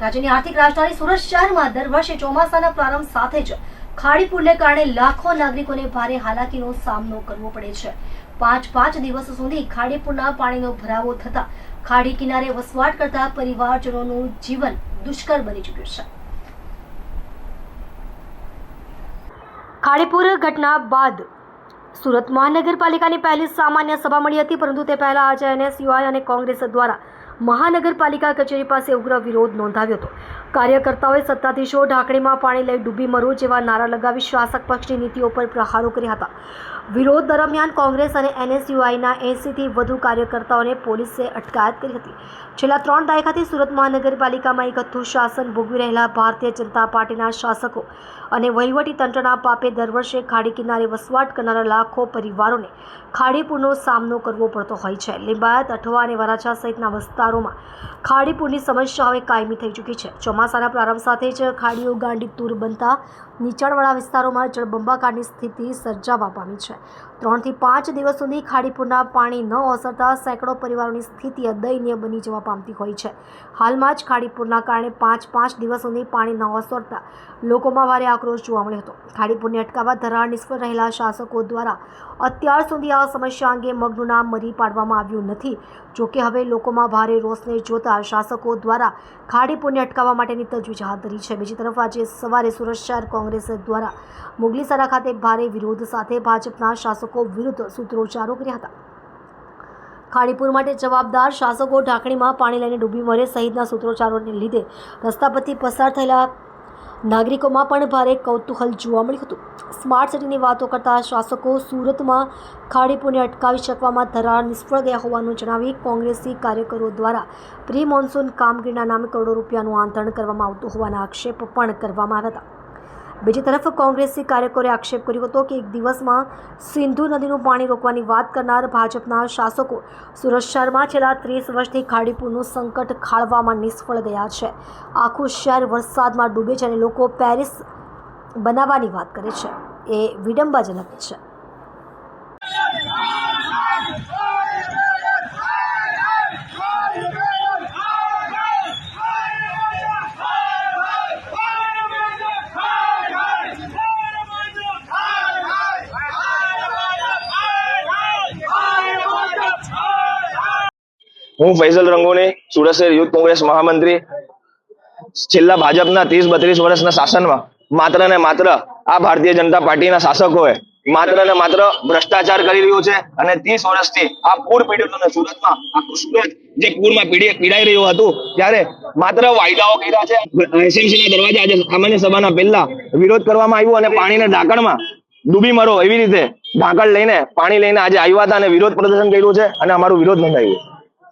રાજ્યની આર્થિક રાજધાની સુરત શહેરમાં દર વર્ષે ચોમાસાના પ્રારંભ સાથે જ ખાડી પુલને કારણે લાખો નાગરિકોને ભારે હાલાકીનો સામનો કરવો પડે છે. પાંચ પાંચ દિવસ સુધી ખાડી પુલના પાણીનો ભરાવો થતા ખાડી કિનારે વસવાટ કરતા પરિવારજનોનું જીવન દુષ્કર બની ચૂક્યું છે. ખાડીપુર ઘટના બાદ સુરત મહાનગરપાલિકાની પહેલી સામાન્ય સભા મળી હતી, પરંતુ તે પહેલા આજે એનએસયુઆઈ અને કોંગ્રેસ દ્વારા મહાનગરપાલિકા કચેરી પાસે ઉગ્ર વિરોધ નોંધાવ્યો હતો. કાર્યકર્તાઓએ સત્તાધીશો ઢાંકણીમાં પાણી લઈ ડૂબી મરો જેવા નારા લગાવી શાસક પક્ષની નીતિઓ પર પ્રહારો કર્યા હતા. વિરોધ દરમિયાન કોંગ્રેસ અને એનએસયુઆઈના એંસીથી વધુ કાર્યકર્તાઓને પોલીસે અટકાયત કરી હતી. છેલ્લા ત્રણ દાયકાથી સુરત મહાનગરપાલિકામાં એકથું શાસન ભોગવી રહેલા ભારતીય જનતા પાર્ટીના શાસકો અને તંત્રના પાપે દર વર્ષે ખાડી કિનારે વસવાટ કરનારા લાખો પરિવારોને ખાડીપુરનો સામનો કરવો પડતો હોય છે. લિંબાયત, અઠવા અને વરાછા સહિતના વિસ્તારોમાં. ખાડીપુરની સમસ્યા હવે કાયમી થઈ ચૂકી છે. ચોમાસાના પ્રારંભ સાથે જ ખાડીઓ ગાંડી તૂર બનતા નીચાણવાળા વિસ્તારોમાં જળબંબાકારની સ્થિતિ સર્જાવા પામી છે. ત્રણથી પાંચ દિવસ સુધી ખાડીપુરના પાણી ન ઓસરતા સેંકડો પરિવારોની સ્થિતિ દયનીય બની જવા પામતી હોય છે. હાલમાં જ ખાડીપુરના કારણે પાંચ પાંચ દિવસ સુધી પાણી ન ઓસરતા લોકોમાં ભારે આક્રોશ જોવા મળ્યો હતો. ખાડીપુરને અટકાવવા ધરાણ નિષ્ફળ રહેલા શાસકો દ્વારા અત્યાર સુધી આ સમસ્યા અંગે મગનું નામ મરી પાડવામાં આવ્યું નથી. જોકે હવે લોકોમાં ભારે રોષને જોતા શાસકો દ્વારા ખાડીપુરને અટકાવવા માટેની તજવીજ હાથ ધરી છે. બીજી તરફ આજે સવારે સુરત શહેર કોંગ્રેસ દ્વારા મુગલીસરા ખાતે ભારે વિરોધ સાથે ભાજપના શાસકો વિરુદ્ધ સૂત્રોચ્ચારો કર્યા હતા. ખાડીપુર માટે જવાબદાર શાસકો ઢાંકણીમાં પાણી લઈને ડૂબી મરે સહિતના સૂત્રોચ્ચારોને લીધે રસ્તા પરથી પસાર થયેલા નાગરિકોમાં પણ ભારે કૌતૂહલ જોવા મળ્યું હતું. સ્માર્ટ સિટીની વાતો કરતા શાસકો સુરતમાં ખાડીપુરને અટકાવી શકવામાં ધરાર નિષ્ફળ ગયા હોવાનું જણાવી કોંગ્રેસી કાર્યકરો દ્વારા પ્રી મોન્સૂન કામગીરીના નામે કરોડો રૂપિયાનું આંતરણ કરવામાં આવતું હોવાના આક્ષેપ પણ કરવામાં આવ્યા હતા. બીજી તરફ કોંગ્રેસી કાર્યકરોએ આક્ષેપ કર્યો હતો કે એક દિવસમાં સિંધુ નદીનું પાણી રોકવાની વાત કરનાર ભાજપના શાસકો સુરત શહેરમાં છેલ્લા ત્રીસ વર્ષથી ખાડીપુરનું સંકટ ખાળવામાં નિષ્ફળ ગયા છે. આખું શહેર વરસાદમાં ડૂબે છે અને લોકો પેરિસ બનાવવાની વાત કરે છે. એ વિડંબાજનક છે. હું ફૈઝલ રંગોની સુરત શહેર યુથ કોંગ્રેસ મહામંત્રી છેલ્લા ભાજપના ત્રીસ બત્રીસ વર્ષના શાસનમાં માત્ર ને માત્ર આ ભારતીય જનતા પાર્ટીના શાસકોએ માત્ર ને માત્ર ભ્રષ્ટાચાર કરી રહ્યું છે અને ત્રીસ વર્ષથી આ પૂર પીડિતોને સુરતમાં, આ સુરત જે પૂરમાં પીડી, પીડાઈ રહ્યું હતું, ત્યારે માત્ર વાયદાઓ કર્યા છે. એસએમસી દરવાજા આજે સામાન્ય સભાના પહેલા વિરોધ કરવામાં આવ્યો અને પાણીના ઢાંકણમાં ડૂબી મરો એવી રીતે ઢાંકણ લઈને પાણી લઈને આજે આવ્યા હતા અને વિરોધ પ્રદર્શન કર્યું છે અને અમારું વિરોધ નોંધાયું